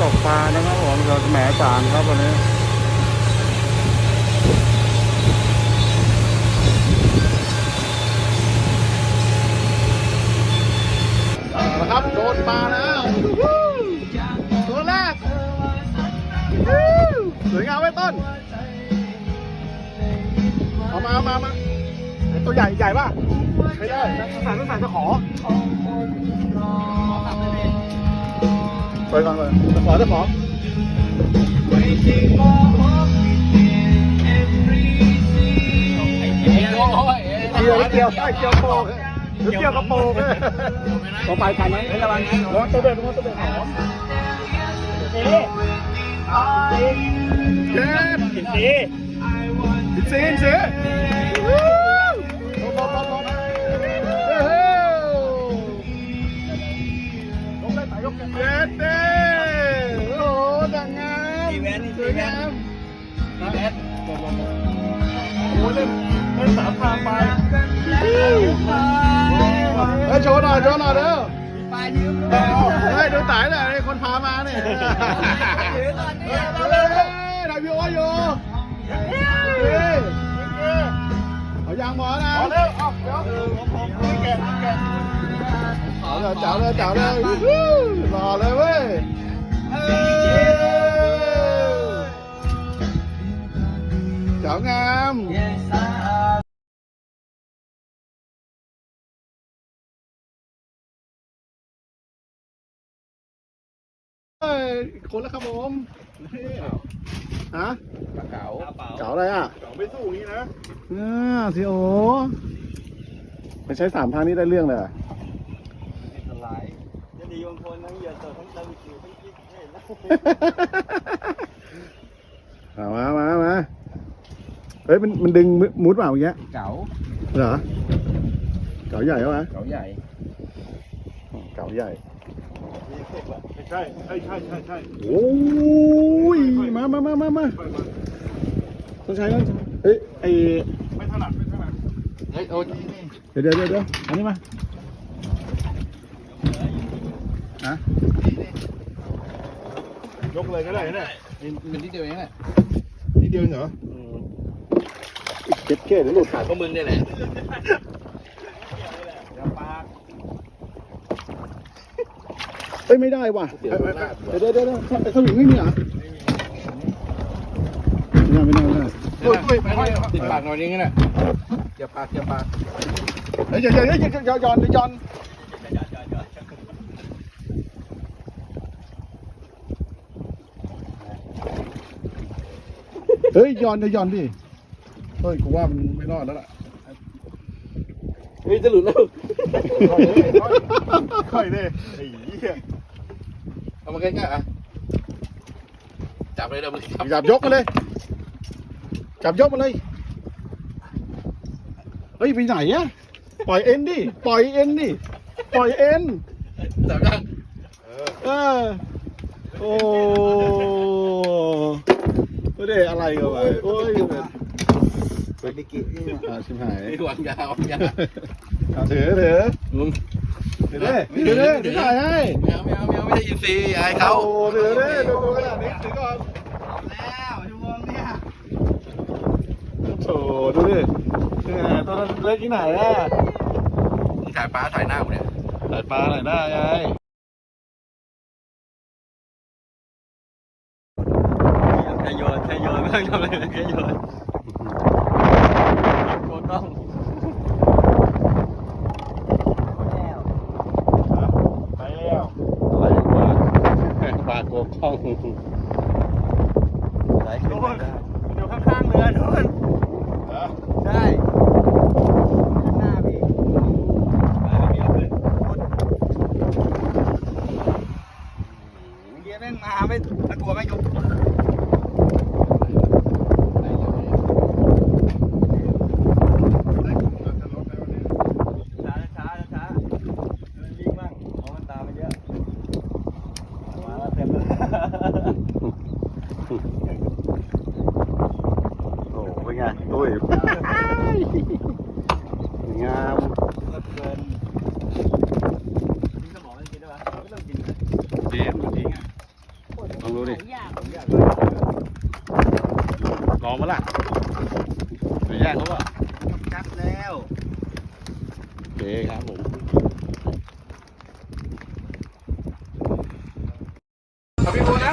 ตกปลานะครับผมเราแหมจานครับวันนี้เอาละครับโดนปลาแล้วตัวแรกสวยงามไว้ต้น เอามาเอามามาตัวใหญ่ใหญ่ป่ะไม่ได้สารสารจะขอไปก่จะขอ จะขอเกี่ยวเกี่ยวเกี่ยวโปกหรือเกี่ยวกระโปรงต่ วยงามแอดโอ้เล่นเล่นสามทางไปเฮ้ยโชว์หน่อยโชว์หน่อยเด้อปลายืมเฮ้ยดูตายเลยคนพามาเนี่ยเฮ้ยถ่ายวิวอยู่เฮ้ยเอายางหมอนะเอาเร็วเอาเดี๋ยวแกะแกะเอาเลยจ๋าเลยจ๋าเลยรอเลยเว้ย เจ๋างามเอ้ยคนละครับผมฮะเก๋าเก๋าอะไรอะเก๋าไม่สู้งี้นะอ่าทีโอไปใช้สามทางนี้ได้เรื่องเลยเหรอสลายจะดีบางคนทั้งเหยื่อสดทั้งตะลุคิวทั้งกิ๊กเห็นแล้วเอามามามา เฮ้ยมันมันดึงมุดเปล่าอย่างเงี้ยเก๋าเหรอเก๋าใหญ่เหรอวะเก๋าใหญ่เก๋าใหญ่ใช่ใช่ใช่ใช่ใช่โอ้ยมามามามามาต้องใช้ต้องใช้เฮ้ยไอไม่ถนัดไม่ถนัดเฮ้ยโอ้ยเดี๋ยวเดี๋ยวเดี๋ยวเดี๋ยวอันนี้มาฮะยกเลยก็ได้เนี่ยมันนิดเดียวเองแหละนิดเดียวเหรอ เก็บเก้เดี๋ยวหลุดขาดก็มึงนี่แหละอย่าปากเอ้ยไม่ได้ว่ะเดี๋ยวลาดเดี๋ยวเดี๋ยวเดี๋ยวไอ้สวิงไม่มีเหรอไม่ได้ไม่ได้ไม่ได้โอ้ยโอ้ยไปไปติดปากหน่อยนึงนะอย่าปากอย่าปากเฮ้ยเดี๋ยวเดี๋ยวเดี๋ยวเดี๋ยวย้อนเดี๋ยวย้อนเฮ้ยย้อนเดี๋ยวย้อนดิ เฮ้ยกูว่ามันไม่รอดแล้วล่ะเฮ้ยจะหลุดแล้วค่อยเลยไอ้เหี้ยเอามาใกล้ๆอะจับเลยเดี๋ยวมึงจับจับยกมาเลย จับยกมาเลยเฮ้ยไปไหนอะปล่อยเอ็นดิปล่อยเอ็นดิปล่อยเอ็นจับยังเออโอ้ไม่ได้อะไรกันวะโอ้ย ไปดิกินี่อ่าชิมหายไอ้หวังยาวยาเอาถือถือมึงถือดิถือดิถือถ่ายให้ไม่เอาไม่เอาไม่เอาไม่ได้ยินซีอายเขาโอ้ถือดิดูขนาดนี้ถือก่อนแล้วชั่วโมงเนี่ยโถดูดิแหมตัวนั้นเล็กที่ไหนอะมึงถ่ายป้าถ่ายหน้ากูเนี่ยสายปลาหน่อยได้ไงแค่โยนแค่โยนไม่ต้องทำอะไรเลยแค่โยน Mm-hmm. เป็นไงตุ้ยงามเกินทิ้งสมองไม่กินได้ปะไม่ต้องกินเจมจริงอะดูดิลองมาละไปแย่งเขาป่ะจัดแล้วโอเคครับผมเอาพี่โบนะ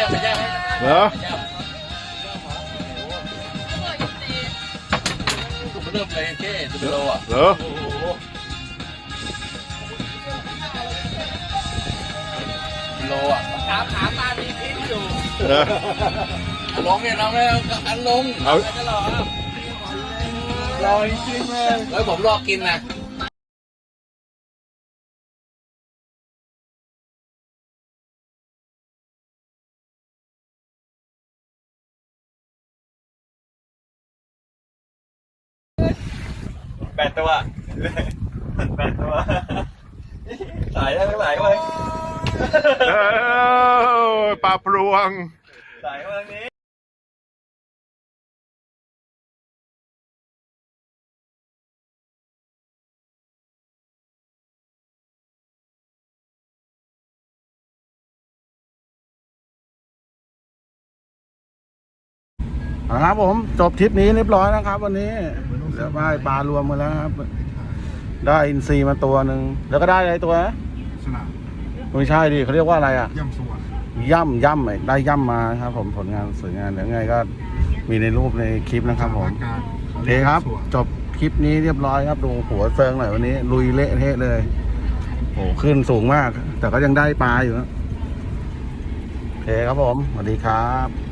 างไม่ย่างไม่ย่างไม่ย่างเหรอเริ่มเลยเจ๊จะเป็นโลอะเหรอโลอะถามถามมามีพิษอยู่เหรอลงเนี่ยน้องเนี่ยอันลงเอาจะรอรอจริงๆเลยแล้วผมรอกินนะ แปดตัวแปดตัวสายได้ทั้งหลายเลยเอ้าปลาปลวง สายมาทางนี้ครับผมจบทริปนี้เรียบร้อยนะครับ วันนี้เดี๋ยวได้ปลารวมกันแล้วครับ ได้อินซีมาตัวหนึ่งแล้วก็ได้อะไรตัวนะสนามไม่ใช่ดิเขาเรียกว่าอะไรอะย่ำสวนย่ำย่ำไอ้ได้ย่ำมาครับ ผมผลงานสวยงามเดี๋ยวไงก็มีในรูปในคลิปนะครับ ผมการโอเคครับ จบคลิปนี้เรียบร้อยครับดูหัวเซิงหน่อยวันนี้ ลุยเละเทะเลยโอ้ขึ้นสูงมาก แต่ก็ยังได้ปลาอยู่นะโอเคครับผมสวัสดีครับ